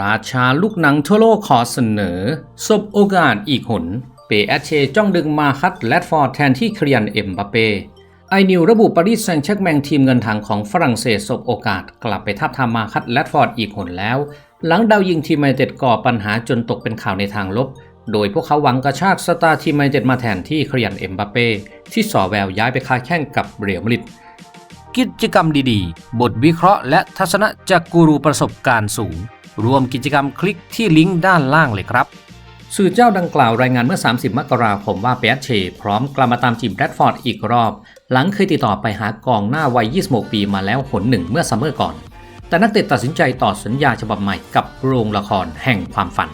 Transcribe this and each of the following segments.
ราชาลูกหนังทั่วโลกขอเสนอสบโอกาสอีกหน เปแอชเชจ้องดึงมาคัดแลดฟอร์ดแทนที่เครียนเอ็มบาเป้ไอนิวระบุปารีสแซงต์แชร์กแมงทีมเงินทางของฝรั่งเศสสบโอกาส กลับไปทับทามมาคัดแลดฟอร์ดอีกหนแล้ว หลังดาวยิงทีมไมเต็ดก่อปัญหาจนตกเป็นข่าวในทางลบ โดยพวกเขาหวังกระชากสตาร์ทีมไมเต็ดมาแทนที่เครียนเอ็มบาเป้ที่สอแววย้ายไปค้าแข่งกับเรอัลมาดริดกิจกรรมดีๆ บทวิเคราะห์และทัศนะจากกูรูประสบการณ์สูง รวมกิจกรรมคลิกที่ลิงก์ด้านล่างเลยครับ สื่อเจ้าดังกล่าวรายงานเมื่อ 30 มกราคมว่าเปียเชพร้อมกลับมาตามทีมแรดฟอร์ดอีกรอบ หลังเคยติดต่อไปหากองหน้าวัย 26 ปีมาแล้วหนหนึ่งเมื่อซัมเมอร์ก่อน แต่นักเตะตัดสินใจต่อสัญญาฉบับใหม่กับโรงละครแห่งความฝัน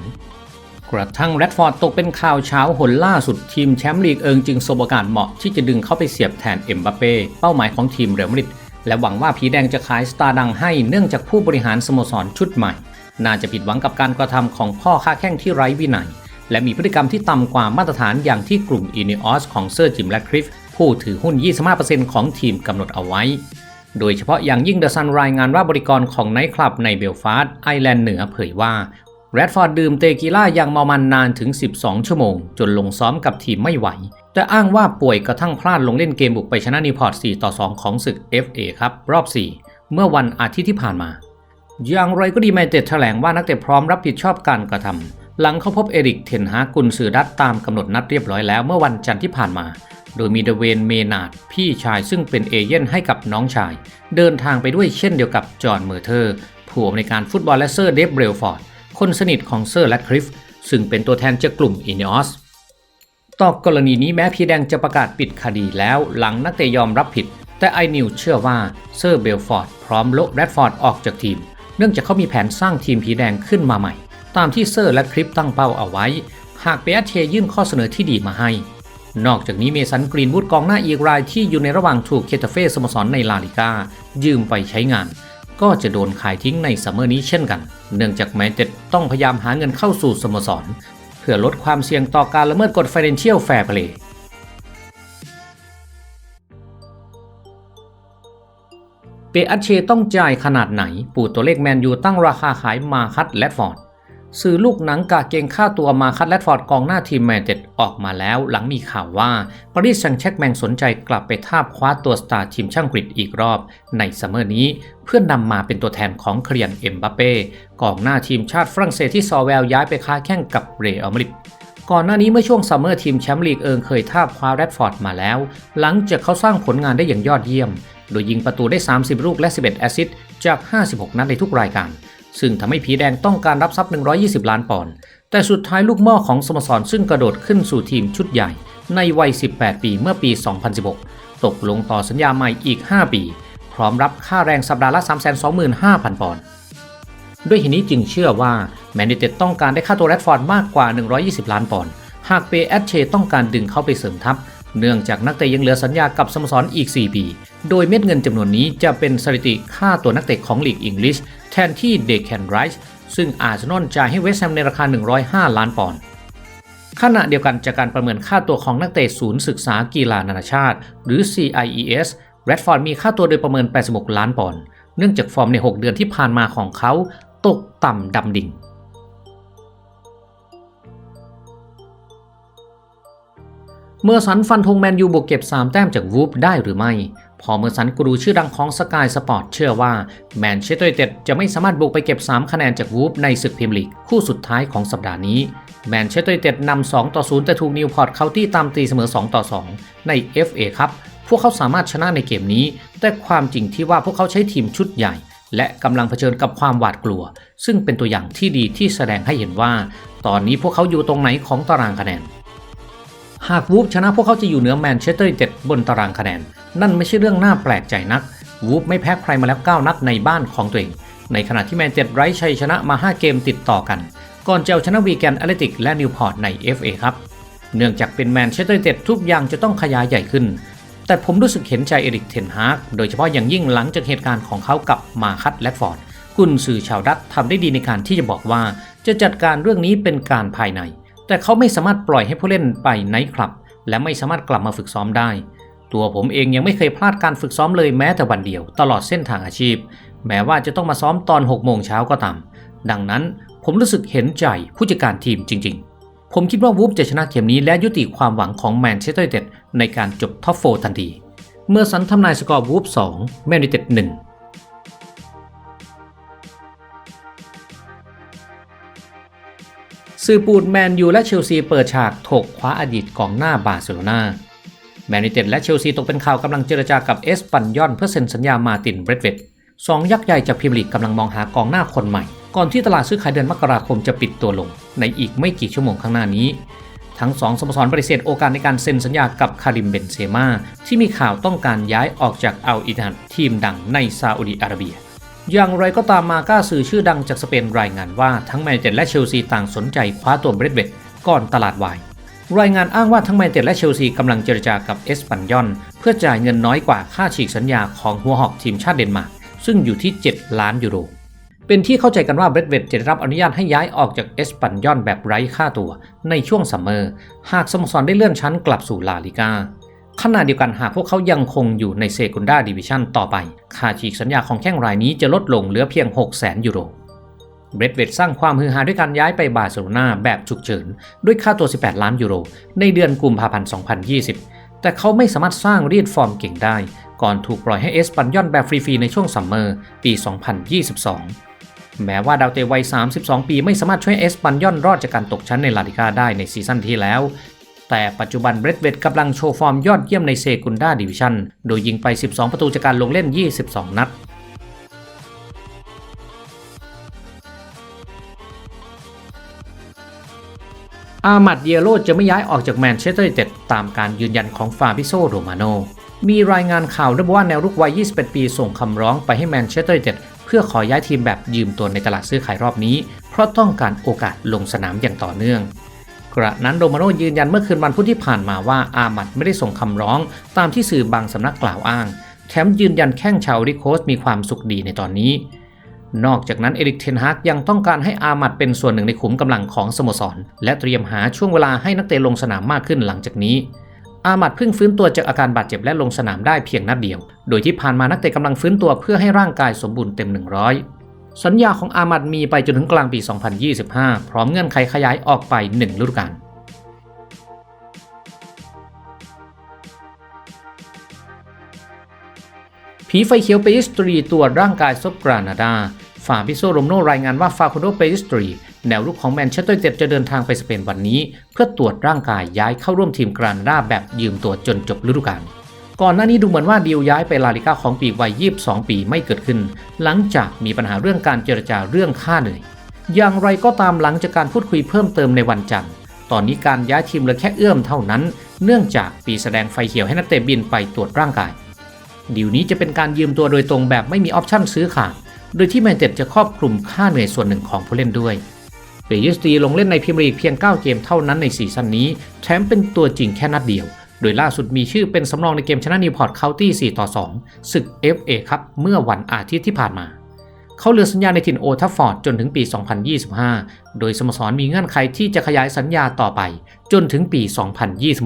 กระทั่งแรดฟอร์ดตกเป็นข่าวเช้าหนล่าสุดทีมแชมป์ลีกเอิงจึงสบโอกาสเหมาะที่จะดึงเข้าไปเสียบแทนเอ็มบัปเป้เป้าหมายของทีมเรอัลมาดริดและหวังว่าผีแดงจะขายสตาร์ดังให้เนื่องจากผู้บริหารสโมสรชุดใหม่ น่าจะผิดหวังกับการกระทำของพ่อค้าแข้งที่ไร้วินัย และมีพฤติกรรมที่ต่ำกว่ามาตรฐานอย่างที่กลุ่มอินิออสของเซอร์จิมและคริฟผู้ถือหุ้น 25%ของทีมกำหนดเอาไว้ โดยเฉพาะอย่างยิ่งเดอะซันรายงานว่าบริกรของไนท์คลับในเบลฟาสต์ไอร์แลนด์เหนือเผยว่าแรดฟอร์ดดื่มเตกิล่าอย่างเมามันนานถึง 12 ชั่วโมง จนลงซ้อมกับทีมไม่ไหว แต่อ้างว่าป่วยกระทั่งพลาดลงเล่นเกมบุกไปชนะนิพอร์ต 4 ต่อ 2 ของศึก FA ครับ รอบ 4 เมื่อวันอาทิตย์ที่ผ่านมา อย่างไรก็ดีแมนเต็ดแถลงว่านักเตะพร้อมรับผิดชอบการกระทำหลังเขาพบเอริกเทนฮากุนซือดัตตามกำหนดนัดเรียบร้อยแล้วเมื่อวันจันทร์ที่ผ่านมา โดยมีเดเวนเมนาดพี่ชายซึ่งเป็นเอเย่นให้กับน้องชาย เดินทางไปด้วยเช่นเดียวกับจอห์นเมอร์เทอร์ ผู้อำนวยการฟุตบอลและเซอร์เดฟเบลฟอร์ดคนสนิทของเซอร์และคริฟซึ่งเป็นตัวแทนจากกลุ่มอิน e อสต่อกรณีนี้แม้พีแดงจะประกาศปิดคดีแล้วหลังนักเตะยอมรับผิด แต่ไอนิวเชื่อว่าเซอร์เบลฟอร์ดพร้อมโลแรดฟอร์ดออกจากทีม เนื่องจากเขามีแผนสร้างทีมผีแดงขึ้นมาใหม่ ตามที่เซอร์และคริฟตั้งเป้าเอาไว้ หากเปียเชยื่นข้อเสนอที่ดีมาให้ นอกจากนี้เมสันกรีนวูดกองหน้าอีกรายที่อยู่ในระหว่างถูกเคตาเฟ่สโมสรในลาลิกายืมไปใช้งาน ก็จะโดนขายทิ้งในซัมเมอร์นี้เช่นกัน เนื่องจากแมนเต็ดต้องพยายามหาเงินเข้าสู่สโมสร เพื่อลดความเสี่ยงต่อการละเมิดกฎ Financial Fair Play เปอัชเชต้องจ่ายขนาดไหน ปู่ตัวเลขแมนยูตั้งราคาขายมาคัตแลดฟอร์ดสื่อลูกหนังกาเกงค่าตัวมาคัตแลดฟอร์ดกองหน้าทีมแมนเต็ดออกมาแล้ว หลังมีข่าวว่าปารีสแซงต์แชร์กแมงสนใจกลับไปทาบคว้าตัวสตาร์ทีมช่างกรีกอีกรอบ ในซัมเมอร์นี้เพื่อนนำมาเป็นตัวแทนของเครียนเอ็มบาเป้กองหน้าทีมชาติฝรั่งเศสที่ซอแววย้ายไปค้าแข่งกับเรอัลมาดริดก่อนหน้านี้เมื่อช่วงซัมเมอร์ทีมแชมป์ลีกเอิงเคยทาบคว้าแรดฟอร์ดมาแล้ว หลังจากเขาสร้างผลงานได้อย่างยอดเยี่ยม โดยยิงประตูได้ 30 ลูกและ 11 แอสซิสต์จาก 56 นัดในทุกรายการ ซึ่งทำให้ผีแดงต้องการรับทรัพย์ 120 ล้านปอนด์ แต่สุดท้ายลูกหม้อของสโมสรซึ่งกระโดดขึ้นสู่ทีมชุดใหญ่ ในวัย 18 ปีเมื่อปี 2016 ตกลงต่อสัญญาใหม่อีก 5 ปี พร้อมรับค่าแรงสัปดาห์ละ 325,000 ปอนด์ ด้วยเหตุนี้จึงเชื่อว่าแมนยูเต็ดต้องการได้ค่าตัวแรดฟอร์ดมากกว่า 120 ล้านปอนด์ หากเปแอตเชต้องการดึงเข้าไปเสริมทัพ เนื่องจากนักเตะยังเหลือสัญญากับสโมสรอีก 4 ปี โดยเม็ดเงินจำนวนนี้จะเป็นสถิติค่าตัวนักเตะของลีกอังกฤษแทนที่เดคแคนไรส์ซึ่งอาร์เซนอลจ่ายให้เวสต์แฮมในราคา 105 ล้านปอนด์ขณะเดียวกันจากการประเมินค่าตัวของนักเตะศูนย์ศึกษากีฬานานาชาติ หรือ CIES แรดฟอร์ดมีค่าตัวโดยประเมิน 86 ล้านปอนด์เนื่องจากฟอร์มใน 6 เดือนที่ผ่านมาของเขาตกต่ำดำดิ่ง เมื่อสันฟันธงแมนยูบวกเก็บ 3 แต้มจากวูฟได้หรือไม่ พอเมื่อสันกูรูชื่อดังของสกายสปอร์ตเชื่อว่าแมนเชสเตอร์ยูไนเต็ดจะไม่สามารถบุกไปเก็บ 3 คะแนนจากวูฟในศึกพรีเมียร์ลีกคู่สุดท้ายของสัปดาห์นี้แมนเชสเตอร์ยูไนเต็ดนำ2ต่อ0แต่ถูกนิวพอร์ตเคาน์ตี้ตามตีเสมอ 2 ต่อ 2 ใน FA ครับพวกเขาสามารถชนะในเกมนี้ แต่ความจริงที่ว่าพวกเขาใช้ทีมชุดใหญ่ และกำลังเผชิญกับความหวาดกลัว ซึ่งเป็นตัวอย่างที่ดีที่แสดงให้เห็นว่า ตอนนี้พวกเขาอยู่ตรงไหนของตารางคะแนน หากวูฟชนะพวกเขาจะอยู่เหนือแมนเชสเตอร์ยูไนเต็ดบนตารางคะแนน นั่นไม่ใช่เรื่องน่าแปลกใจนัก วูฟไม่แพ้ใครมาแล้ว 9 นัดในบ้านของตัวเอง ในขณะที่แมนเต็ดไร้ชัยชนะมา 5 เกมติดต่อกัน ก่อนจะเอาชนะวีแกนแอตเลติกและนิวพอร์ตใน FA ครับ เนื่องจากเป็นแมนเชสเตอร์ยูไนเต็ดทุกอย่างจะต้องขยายใหญ่ขึ้น แต่ผมรู้สึกเห็นใจเอริกเทนฮากโดยเฉพาะอย่างยิ่งหลังจากเหตุการณ์ของเขากับมาคัตแลดฟอร์ดกุนสื่อชาวดัตทำได้ดีในการที่จะบอกว่า จะจัดการเรื่องนี้เป็นการภายใน แต่เขาไม่สามารถปล่อยให้ผู้เล่นไปไนท์คลับ และไม่สามารถกลับมาฝึกซ้อมได้ ตัวผมเองยังไม่เคยพลาดการฝึกซ้อมเลยแม้แต่วันเดียว ตลอดเส้นทางอาชีพ แม้ว่าจะต้องมาซ้อมตอน6โมงเช้าก็ตาม ดังนั้นผมรู้สึกเห็นใจผู้จัดการทีมจริง ๆ ผมคิดว่าวูฟจะชนะเกมนี้และยุติความหวังของแมนเชสเตอร์ยูไนเต็ดในการจบท็อปโฟทันที เมื่อสันทำนายสกอร์วูฟ2แมนยูไนเต็ด1 สื่อปูดแมนยูและเชลซีเปิดฉากถกคว้าอดีตกองหน้าบาร์เซโลนาแมนยูเต็ดและเชลซีตกเป็นข่าวกำลังเจรจากับเอสปันยอนเพื่อเซ็นสัญญามาตินเบรดเวดสองยักษ์ใหญ่จากพรีเมียร์ลีกกำลังมองหากองหน้าคนใหม่ ก่อนที่ตลาดซื้อขายเดือนมกราคมจะปิดตัวลง ในอีกไม่กี่ชั่วโมงข้างหน้านี้ ทั้งสองสโมสรปฏิเสธโอกาสในการเซ็นสัญญากับคาริมเบนเซมาที่มีข่าวต้องการย้ายออกจากอัลอิทันทีมดังในซาอุดิอาระเบีย อย่างไรก็ตามมาก้าสื่อชื่อดังจากสเปนรายงานว่าทั้งแมนเชสเตอร์และเชลซีต่างสนใจคว้าตัวเบรดเวดก่อนตลาดวาย รายงานอ้างว่าทั้งแมนเชสเตอร์และเชลซีกำลังเจรจากับเอสปันยอนเพื่อจ่ายเงินน้อยกว่าค่าฉีกสัญญาของหัวหอกทีมชาติเดนมาร์กซึ่งอยู่ที่ 7 ล้านยูโร เป็นที่เข้าใจกันว่าเบรดเวดจะได้รับอนุญาตให้ย้ายออกจากเอสปันยอนแบบไร้ค่าตัว ในช่วงซัมเมอร์ หากสโมสรได้เลื่อนชั้นกลับสู่ลาลิกา ขณะเดียวกันหากพวกเขายังคงอยู่ในเซกุนด้าดิวิชันต่อไป ค่าฉีกสัญญาของแข้งรายนี้จะลดลงเหลือเพียง 6 0 0 0 0 0 ยูโร เบรดเวดสร้างความฮือฮาด้วยการย้ายไปบาร์เซโลนาแบบฉุกเฉิน ด้วยค่าตัว 18 ล้านยูโร ในเดือนกุมภาพันธ์ 2020 แต่เขาไม่สามารถสร้างรีดฟอร์มเก่งได้ ก่อนถูกปล่อยให้เอสปันยอนแบบฟรีๆในช่วงซัมเมอร์ปี 2022แม้ว่าดาวเตะวัย 32 ปีไม่สามารถช่วยเอสปันยอนรอดจากการตกชั้นในลาลิกาได้ในซีซั่นที่แล้ว แต่ปัจจุบันเบรดเวดกำลังโชว์ฟอร์มยอดเยี่ยมในเซกุนด้าดิวิชันโดยยิงไป 12 ประตูจากการลงเล่น 22 นัดอามัดเยโรจะไม่ย้ายออกจากแมนเชสเตอร์ยูไนเต็ดตามการยืนยันของฟาบิโซโรมาโน มีรายงานข่าวระบุว่าแนวรุกวัย 21 ปีส่งคำร้องไปให้แมนเชสเตอร์ยูไนเต็ดเพื่อขอย้ายทีมแบบยืมตัวในตลาดซื้อขายรอบนี้ เพราะต้องการโอกาสลงสนามอย่างต่อเนื่อง กระนั้นโรมาโนยืนยันเมื่อคืนวันพุธที่ผ่านมาว่าอามัดไม่ได้ส่งคำร้อง ตามที่สื่อบางสำนักกล่าวอ้างแถมยืนยันแข้งชาวริโคสมีความสุขดีในตอนนี้ นอกจากนั้นเอริกเทนฮากยังต้องการให้อามัดเป็นส่วนหนึ่งในขุมกำลังของสโมสร และเตรียมหาช่วงเวลาให้นักเตะลงสนามมากขึ้นหลังจากนี้ อามัดเพิ่งฟื้นตัวจากอาการบาดเจ็บและลงสนามได้เพียงนัดเดียว โดยที่ผ่านมานักเตะกำลังฟื้นตัวเพื่อให้ร่างกายสมบูรณ์เต็ม 100 สัญญาของอามัดมีไปจนถึงกลางปี 2025 พร้อมเงื่อนไขขยายออกไป 1 ฤดูกาลผีไฟเขียวเปริสตรีตรวจร่างกายซบกรานาดาฟาบิโซโรมโนรายงานว่าฟาโคโดเปริสตรี แนวรุกของแมนเชสเตอร์ยูไนเต็ดจะเดินทางไปสเปนวันนี้ เพื่อตรวจร่างกายย้ายเข้าร่วมทีมกรานาดาแบบยืมตัวจนจบฤดูกาล ก่อนหน้านี้ดูเหมือนว่าดีลย้ายไปลาลิก้าของปีวัย 22 ปีไม่เกิดขึ้น หลังจากมีปัญหาเรื่องการเจรจาเรื่องค่าเหนื่อยอย่างไรก็ตามหลังจากการพูดคุยเพิ่มเติมในวันจันทร์ ตอนนี้การย้ายทีมเหลือแค่เอื้อมเท่านั้น เนื่องจากปีแสดงไฟเขียวให้นักเตะบินไปตรวจร่างกายดีลนี้จะเป็นการยืมตัวโดยตรงแบบไม่มีออปชั่นซื้อขาด โดยที่แมนเชสเต็ดจะครอบคลุมค่าเหนื่อยส่วนหนึ่งของผู้เล่นด้วยเปยิสตีลงเล่นในพรีเมียร์ลีกเพียง 9 เกมเท่านั้นในซีซั่นนี้ แถมเป็นตัวจริงแค่นัดเดียว โดยล่าสุดมีชื่อเป็นสำรองในเกมชนะนิวพอร์ตเคานตี้4ต่อ 2 ศึก FA ครับเมื่อวันอาทิตย์ที่ผ่านมา เขาเหลือสัญญาในถิ่นโอทัฟฟอร์ดจนถึงปี 2025 โดยสโมสรมีเงื่อนไขที่จะขยายสัญญาต่อไป จนถึงปี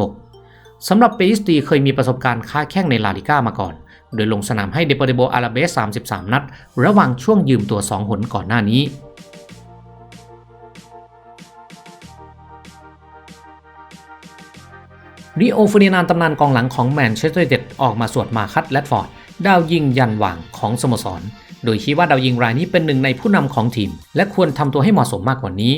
2026 สำหรับเปยิสตีเคยมีประสบการณ์ค้าแข้งในลาลิก้ามาก่อน โดยลงสนามให้เดปอเรโบอาราเบส 33 นัด ระหว่างช่วงยืมตัว 2 หนก่อนหน้านี้ ริโอฟูนินานตำนานกองหลังของแมนเชสเตอร์ยูไนเต็ดออกมาสวดมาคัตแรดฟอร์ด ดาวยิงยันหว่างของสโมสร โดยชี้ว่าดาวยิงรายนี้เป็นหนึ่งในผู้นำของทีม และควรทำตัวให้เหมาะสมมากกว่านี้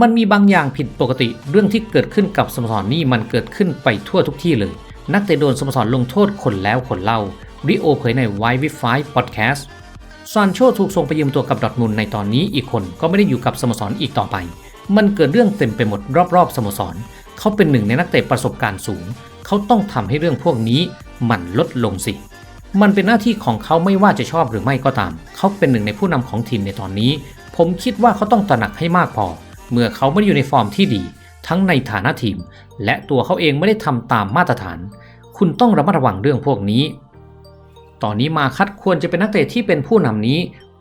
มันมีบางอย่างผิดปกติเรื่องที่เกิดขึ้นกับสโมสรนี่มันเกิดขึ้นไปทั่วทุกที่เลย นักเตะโดนสโมสรลงโทษคนแล้วคนเล่าริโอเผยใน Why We Fight Podcast ซานโชถูกส่งไปยืมตัวกับดอทมุนในตอนนี้อีกคนก็ไม่ได้อยู่กับสโมสรอีกต่อไป มันเกิดเรื่องเต็มไปหมดรอบๆสโมสร เขาเป็นหนึ่งในนักเตะประสบการณ์สูง เขาต้องทำให้เรื่องพวกนี้มันลดลงสิ มันเป็นหน้าที่ของเขาไม่ว่าจะชอบหรือไม่ก็ตาม เขาเป็นหนึ่งในผู้นำของทีมในตอนนี้ ผมคิดว่าเขาต้องตระหนักให้มากพอ เมื่อเขาไม่ได้อยู่ในฟอร์มที่ดี ทั้งในฐานะทีม และตัวเขาเองไม่ได้ทำตามมาตรฐาน คุณต้องระมัดระวังเรื่องพวกนี้ ตอนนี้มาคัดควรจะเป็นนักเตะที่เป็นผู้นำนี้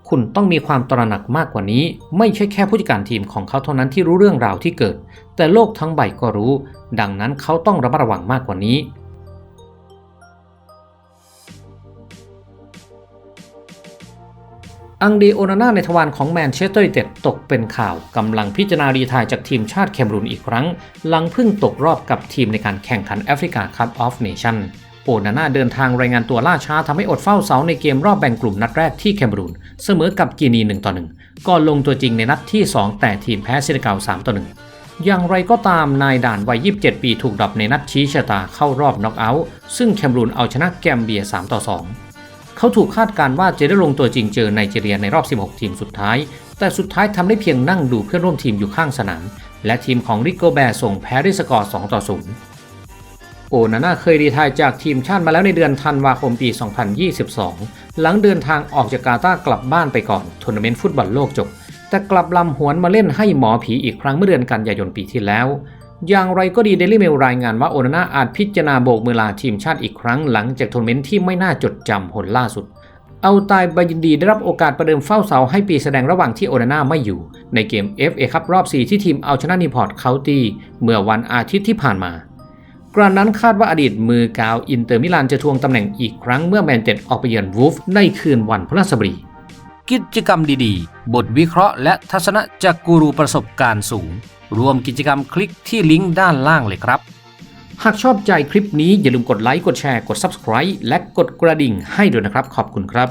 คุณต้องมีความตระหนักมากกว่านี้ ไม่ใช่แค่ผู้จัดการทีมของเขาเท่านั้นที่รู้เรื่องราวที่เกิด แต่โลกทั้งใบก็รู้ ดังนั้นเขาต้องระมัดระวังมากกว่านี้ อังเดโอนาน่าในทวารของแมนเชสเตอร์ยูไนเต็ดตกเป็นข่าวกำลังพิจารณารีทายจากทีมชาติแคมรูนอีกครั้ง หลังเพิ่งตกรอบกับทีมในการแข่งขันแอฟริกาคัพออฟเนชั่น โอนาน่าเดินทางรายงานตัวล่าช้าทำให้อดเฝ้าเสาในเกมรอบแบ่งกลุ่มนัดแรกที่แคมรูน เสมอกับกินี1ต่อ1ก่อนลงตัวจริงในนัดที่ 2 แต่ทีมแพ้เซเกัล3ต่อ1อย่างไรก็ตามนายด่านวัย 27 ปีถูกดับในนัดชี้ชะตาเข้ารอบน็อกเอาท์ซึ่งแคมรูนเอาชนะแกมเบีย3ต่อ2 เขาถูกคาดการณ์ว่าจะได้ลงตัวจริงเจอไนจีเรียในรอบ 16 ทีมสุดท้าย แต่สุดท้ายทำได้เพียงนั่งดูเพื่อนร่วมทีมอยู่ข้างสนามและทีมของริโกแบร์ส่งแพ้ด้วยสกอร์2ต่อ0 โอนาน่าเคยรีทายจากทีมชาติมาแล้วในเดือนธันวาคมปี 2022 หลังเดินทางออกจากกาตาร์กลับบ้านไปก่อนทัวร์นาเมนต์ฟุตบอลโลกจบ แต่กลับลำหวนมาเล่นให้หมอผีอีกครั้งเมื่อเดือนกันยายนปีที่แล้ว อย่างไรก็ดีเดลิเมลรายงานว่าโอนาน่าอาจพิจารณาโบกมือลาทีมชาติอีกครั้งหลังจากทัวร์นาเมนต์ที่ไม่น่าจดจำผลล่าสุดเอาตายบายินดีได้รับโอกาสประเดิมเฝ้าเสาให้ปีแสดงระหว่างที่โอนาน่าไม่อยู่ ในเกม FA คัพรอบ 4 ที่ทีมเอาชนะนิพอร์ตเคาน์ตี้เมื่อวันอาทิตย์ที่ผ่านมา กระนั้นคาดว่าอดีตมือกาวอินเตอร์มิลานจะทวงตำแหน่งอีกครั้งเมื่อแมนเต็ดออกไปเยือนวูฟในคืนวันพฤหัสบดี กิจกรรมดีๆ บทวิเคราะห์และทัศนะจากกูรูประสบการณ์สูง รวมกิจกรรมคลิกที่ลิงก์ด้านล่างเลยครับ หากชอบใจคลิปนี้อย่าลืมกดไลค์กดแชร์กด Subscribe และกดกระดิ่งให้ด้วยนะครับขอบคุณครับ